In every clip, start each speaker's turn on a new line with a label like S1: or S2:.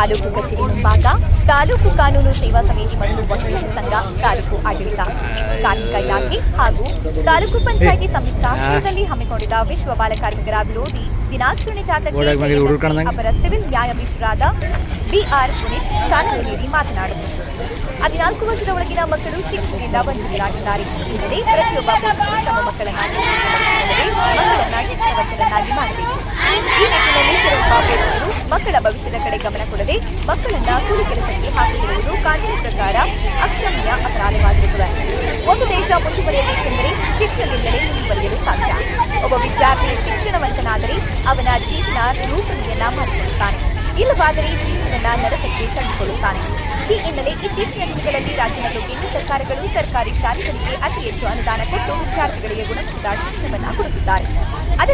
S1: ತಾಲೂಕು ಕಚೇರಿ ಮುಂಭಾಗ ತಾಲೂಕು ಕಾನೂನು ಸೇವಾ ಸಮಿತಿ ಮತ್ತು ವಕೀಲರ ಸಂಘ ತಾಲೂಕು ಆಡಳಿತ ಕಾರ್ಮಿಕ ಇಲಾಖೆ ಹಾಗೂ ತಾಲೂಕು ಪಂಚಾಯಿತಿ ಸಂಯುಕ್ತ ಆಶ್ರಯದಲ್ಲಿ ಹಮ್ಮಿಕೊಂಡಿದ್ದ ವಿಶ್ವ ಬಾಲಕಾರ್ಮಿಕರ ವಿರೋಧಿ ದಿನಾಚರಣೆ ಜಾಥಾಕ್ಕೆ. ಅವರ ಸಿವಿಲ್ ನ್ಯಾಯಾಧೀಶರಾದ ಬಿಆರ್ ಪುನೀತ್ ಚಾಲನೆ ನೀಡಿ ಮಾತನಾಡಿದರು. ಹದಿನಾಲ್ಕು ವರ್ಷದ ಒಳಗಿನ ಮಕ್ಕಳು ಶಿಕ್ಷಣದಿಂದ ವಂಚಿತರಾಗಿದ್ದಾರೆ ಹಿನ್ನೆಲೆ ಪ್ರತಿಯೊಬ್ಬ ತಮ್ಮ ಮಕ್ಕಳನ್ನಾಗಿ ಶಿಕ್ಷಣದಲ್ಲಿ ಮಕ್ಕಳನ್ನ ಶಿಕ್ಷಣವಂತರನ್ನಾಗಿ ಮಾಡಬೇಕು. ಈ ನಿಟ್ಟಿನಲ್ಲಿ ಕೆಲವೊಬ್ಬ ಮಕ್ಕಳ ಭವಿಷ್ಯದ ಕಡೆ ಗಮನ ಕೊಡದೆ ಮಕ್ಕಳನ್ನ ಕೂಲಿ ಕೆಲಸಕ್ಕೆ ಹಾಕಿರುವುದು ಕಾನೂನು ಪ್ರಕಾರ ಅಕ್ಷಮ್ಯ ಅಪರಾಧವಾಗಿರುತ್ತದೆ. ಒಂದು ದೇಶ ಮುಂದುವರಿಯಬೇಕೆಂದರೆ ಶಿಕ್ಷಣದಿಂದಲೇ ಮುಂದುವರಿಯಲು ಸಾಧ್ಯ. ಒಬ್ಬ ವಿದ್ಯಾರ್ಥಿ ಶಿಕ್ಷಣವಂತನಾದರೆ ಅವನ ಜೀವನ ರೂಪಣೆಯನ್ನ ಮಾಡಿಕೊಳ್ಳುತ್ತಾನೆ. ಇಲ್ಲವಾದರೆ ಜೀವನದ ನರಕಕ್ಕೆ ತಂದುಕೊಳ್ಳುತ್ತಾನೆ ಈ ಹಿನ್ನೆಲೆ ಇತ್ತೀಚಿನ ದಿನಗಳಲ್ಲಿ ಮತ್ತು ಕೇಂದ್ರ ಸರ್ಕಾರಗಳು ಸರ್ಕಾರಿ ಶಾಲೆಗಳಿಗೆ ಅತಿ ಹೆಚ್ಚು ಅನುದಾನ ಕೊಟ್ಟು ವಿದ್ಯಾರ್ಥಿಗಳಿಗೆ ಗುಣಮಟ್ಟದ ಶಿಕ್ಷಣವನ್ನು ಕೊಡುತ್ತಿದ್ದಾರೆ.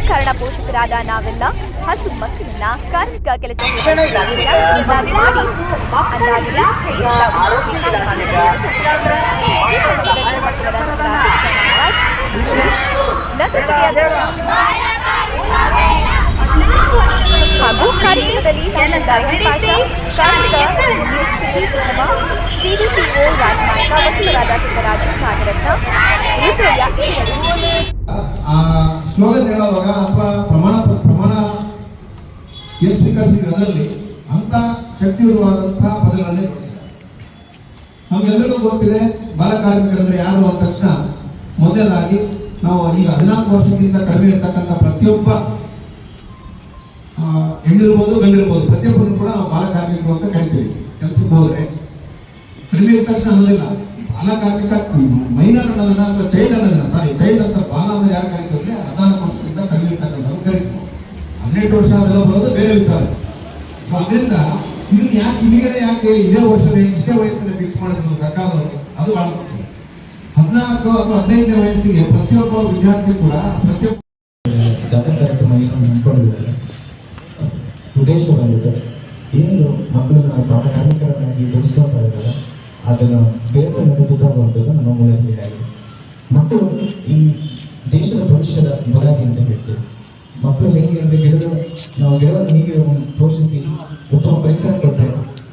S1: ಕಾರಣ ಪೋಷಕರಾದ ನಾವೆಲ್ಲ ಹಸು ಮಕ್ಕಳನ್ನ ಕಾರ್ಮಿಕ ಕೆಲಸ ಮಾಡಿ ಹಾಗೂ ಕಾರ್ಯಕ್ರಮದಲ್ಲಿ ಕಾರ್ಮಿಕ ನಿರೀಕ್ಷಕಿ ಕುಸುಮ ಸಿಡಿಪಿಒ ರಾಜಮಾರ್ಗ ವಕೀಲರಾದ ಸಿದ್ದರಾಜು ನಾಗರತ್ನ ರುದ್ರಯ್ಯ
S2: ಸ್ಲೋಗನ್ ಹೇಳುವಾಗ ಅಥವಾ ಪ್ರಮಾಣ ಪ್ರಮಾಣ ಏನು ಸ್ವೀಕರಿಸಿದ್ರೆ ಅದರಲ್ಲಿ ಅಂತ ಶಕ್ತಿಯುತವಾದಂತಹ ಪದಗಳನ್ನೇ ಬಳಸಿದ್ದಾರೆ ನಮ್ಗೆಲ್ಲರಿಗೂ ಗೊತ್ತಿದೆ, ಬಾಲ ಕಾರ್ಮಿಕರಂದ್ರೆ ಯಾರು ಅಂದ ತಕ್ಷಣ ಮೊದಲಾಗಿ ನಾವು ಈಗ ಹದಿನಾಲ್ಕು ವರ್ಷಕ್ಕಿಂತ ಕಡಿಮೆ ಇರ್ತಕ್ಕಂಥ ಪ್ರತಿಯೊಬ್ಬ ಹೆಣ್ಣಿರ್ಬೋದು, ಗಂಡಿರ್ಬೋದು ಪ್ರತಿಯೊಬ್ಬರು ಕೂಡ ನಾವು ಬಾಲ ಕಾರ್ಮಿಕರು ಅಂತ ಕರಿತೀವಿ. ಕೆಲಸಕ್ಕೆ ಹೋದ್ರೆ ಕಡಿಮೆ ಇದ್ದ ತಕ್ಷಣ ಅನ್ನೋದಿಲ್ಲ. ಬಾಲ ಕಾರ್ಮಿಕ, ಮೈನರ್ ಅನ್ನೋದನ್ನ ಅಥವಾ ಚೈಲ್ಡ್ ಅನ್ನೋದನ್ನ ಸಾರಿ ಚೈಲ್ಡ್ ಅಂತ ಬಾಲ ಅನ್ನೋದು ಯಾರು ಕರಿತೀವಿ ಹದಿನಾಲ್ಕು ವರ್ಷದಿಂದ ಕಡಿಮೆ ಇರ್ತಕ್ಕಂಥವ್ರು ಕರಿತೀವಿ ಹದಿನೆಂಟು ವರ್ಷ ಅದೆಲ್ಲ ಬರೋದು ಬೇರೆ ವಿಚಾರ. ಸೊ ಅದರಿಂದ ಇನ್ನು ಯಾಕೆ ಇಲ್ಲಿಗೆ ಯಾಕೆ ಇದೇ ವರ್ಷದ ಇಷ್ಟೇ ವಯಸ್ಸಲ್ಲಿ ಫಿಕ್ಸ್ ಮಾಡಿದ್ರು ಸರ್ಕಾರದವರು, ಅದು ಮುಖ್ಯ. ಹದಿನಾಲ್ಕು ಅಥವಾ ಹದಿನೈದನೇ ವಯಸ್ಸಿಗೆ ಪ್ರತಿಯೊಬ್ಬ ವಿದ್ಯಾರ್ಥಿ ಕೂಡ ಪ್ರತಿಯೊಬ್ಬ
S3: ಜಾತ್ರಾ ಕಾರ್ಯಕ್ರಮ ಏನು ಹಮ್ಮಿಕೊಂಡಿದ್ದಾರೆ ಉದ್ದೇಶ ಬಂದಿದೆ ಏನು ಮಕ್ಕಳನ್ನ ಬಾಲ ಕಾರ್ಮಿಕರನ್ನಾಗಿ ಬೆಳೆಸ್ಕೊಳ್ತಾ ಇದ್ದಾರೆ. ಅದನ್ನು ಬೇಸರದ ತುತ್ತಾಗುವಂಥದ್ದು ನಮ್ಮ ಮೂಲಭೂತವಾಗಿದೆ ಮಕ್ಕಳು ಈ ದೇಶದ ಭವಿಷ್ಯದ ಬುನಾದಿ ಅಂತ ಹೇಳ್ತೀವಿ. ಮಕ್ಕಳು ಹೇಗೆ ಅಂದರೆ ಗಿಡದ ನಾವು ಗಿಡವನ್ನು ಹೇಗೆ ಪೋಷಿಸಿ ಉತ್ತಮ ಪರಿಸರ ಕೊಟ್ಟರೆ.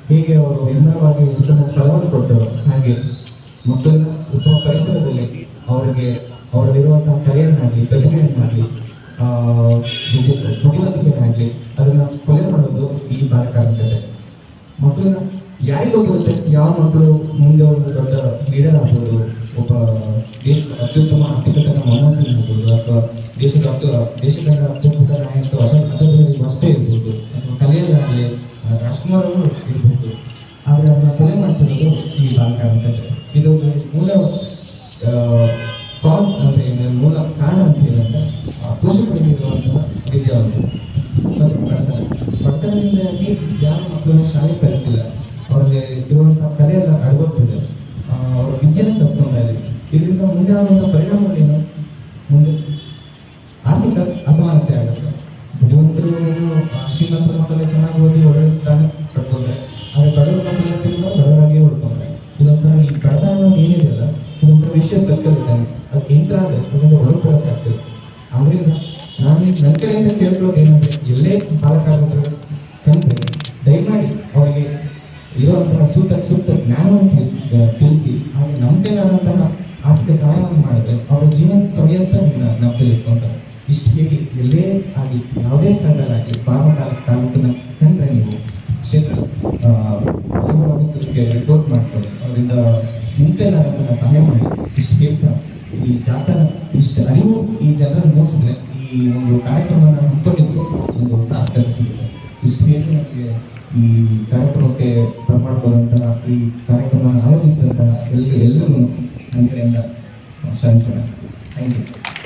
S3: ಹೇಗೆ ಅವರು ಎಲ್ಲವಾಗಿ ಉತ್ತಮ ಫಲವನ್ನು ಕೊಡ್ತಾರೆ ಹಾಗೆ ಮಕ್ಕಳನ್ನ ಉತ್ತಮ ಪರಿಸರದಲ್ಲಿ ಅವರಿಗೆ ಅವರಲ್ಲಿರುವಂತಹ ಕಲೆಯನ್ನಾಗಲಿ ಪ್ರತಿಭೆಯನ್ನಾಗಲಿ ಆಗಲಿ ಅದನ್ನ ಕೊಲೆ ಮಾಡೋದು ಈ ಬಾಲ ಕಾರ್ಮಿಕತೆ ಮಕ್ಕಳನ್ನ ಯಾರಿಗೂ ಗೊತ್ತಿರುತ್ತೆ? ಯಾವ ಮಕ್ಕಳು ಮುಂದೆ ಒಂದು ದೊಡ್ಡ ಲೀಡರ್ ಆಗ್ಬೋದು. ದೇಶದ ದೇಶದ ಅತ್ಯುತ್ತಮ ನಾಯಕ ಅದರ ಅದರಲ್ಲಿ ಅಷ್ಟೇ ಇರ್ಬೋದು. ಅಥವಾ ಕಲೆಯಲ್ಲಾಗಲಿ ರಾಜ್ಕುಮಾರರು ಇರ್ಬೋದು. ಆದರೆ ಅದನ್ನ ಕೊಲೆ ಮಾಡ್ತಿರೋದು ಈ ಬಾಲಕ ಅಂತ ಇದು ಒಂದು ಮೂಲ ಕಾಸ್ ಏನು ಮೂಲ ಕಾರಣ ಅಂತ ಏನಂದ್ರೆ ಇರುವಂತಹ ವಿದ್ಯಾವಂತ ಮತ್ತು ಬಡತನ ಬಡತನದಿಂದಾಗಿ ಯಾರು ಮಕ್ಕಳನ್ನು ಶಾಲೆ ಕಳಿಸ್ತಿಲ್ಲ. ಅವರಿಗೆ ಇರುವಂತಹ ಕಲೆಯೆಲ್ಲ ಅಡಗೋಗ್ತಿದೆ ಅವ್ರ ವಿದ್ಯೆನ ಕಸ್ಕೊಂತಾ ಇದರಿಂದ ಮುಂದೆ ಆಗುವಂಥ ಪರಿಣಾಮಗಳೇನು? ಮುಂದೆ ಅಸಮಾನತೆ ಹೇಳಿದ್ರು ಇದೊಂದು ಆ, ಮಕ್ಕಳಲ್ಲಿ ಮಕ್ಕಳೇ ಚೆನ್ನಾಗಿ ಓದಿ ಒಳ್ಳೆ ಸ್ಥಾನ ಕಟ್ಕೊಂಡ್ರೆ ಆದರೆ ಬಡವರ ಮಕ್ಕಳಲ್ಲಿ ತಿಂದ ಬಡವರಾಗಿ ಉಳ್ಕೊಂಡ್ರೆ ಇದೊಂಥರ ಈ ಬಡತನ ಏನಿದೆಯಲ್ಲ ಇದೊಂಥರ ವಿಷಯ ಸರ್ಕಲ್ ಇದ್ದಾನೆ ಅದು ಎಂಟರ್ ಆದರೆ ಅದರಿಂದ ಹೊರತರಕ್ಕೆ ಆಗ್ತದೆ ಆದ್ರಿಂದ ನಾನು ನನ್ನ ಕಡೆಯಿಂದ ಕೇಳ್ಕೊಳ್ಳೋದು ಏನಂದ್ರೆ ಎಲ್ಲೇ ಬಾಲಕಾರ್ಮಿಕರು ಕಂಡ್ರೆ ದಯಮಾಡಿ ಅವರಿಗೆ ಇರುವಂತಹ ಸೂಕ್ತ ಸೂಕ್ತ ಜ್ಞಾನವನ್ನು ತಿಳಿಸಿ ತಿಳಿಸಿ. ಹಾಗೆ ನಮ್ಮ ಕೈಲಾದಂತಹ ಆರ್ಥಿಕ ಸಹಾಯವನ್ನು ಮಾಡಿದ್ರೆ ಅವರ ಜೀವನ ತೊರೆಯಂತ ನಮ್ಮ ಇಟ್ಕೊಂತಾರೆ ಇಷ್ಟು ಹೇಳಿ, ಎಲ್ಲೇ ಆಗಲಿ ಯಾವುದೇ ಸ್ಥಳದಲ್ಲಾಗಲಿ ಬಾಲ ತಾಲೂಕಿನ ಕಂಡ್ರೆ ನೀವು ಕ್ಷೇತ್ರ ಆಫೀಸರ್ಸ್ಗೆ ರಿಪೋರ್ಟ್ ಮಾಡ್ಕೊಂಡು ಅವರಿಂದ ಮುಂತೆಲ್ಲಾದಂತಹ ಸಹಾಯ ಮಾಡಿ, ಇಷ್ಟು ಹೇಳ್ತಾ, ಈ ಜಾತನ ಇಷ್ಟು ಅರಿವು ಈ ಜನರನ್ನು ಮೂಡಿಸಿದ್ರೆ ಈ ಒಂದು ಕಾರ್ಯಕ್ರಮನ ಹಮ್ಮಿಕೊಂಡಿದ್ದು ಒಂದು ಸಾರ್ಥಕ ಸಿಗುತ್ತೆ ಇಷ್ಟು ಹೇಳಿ ನನಗೆ ಈ ಕಾರ್ಯಕ್ರಮಕ್ಕೆ ಬರ್ಮಾಡ್ಕೊಳ್ಳುವಂತಹ ಈ ಕಾರ್ಯಕ್ರಮವನ್ನು ಆಯೋಜಿಸಿದಂತಹ ಎಲ್ಲರೂ ಎಲ್ಲರಿಗೂ ನನ್ನ ಕಡೆಯಿಂದ ಕ್ಷಮಿಸೋಣ ಥ್ಯಾಂಕ್ ಯು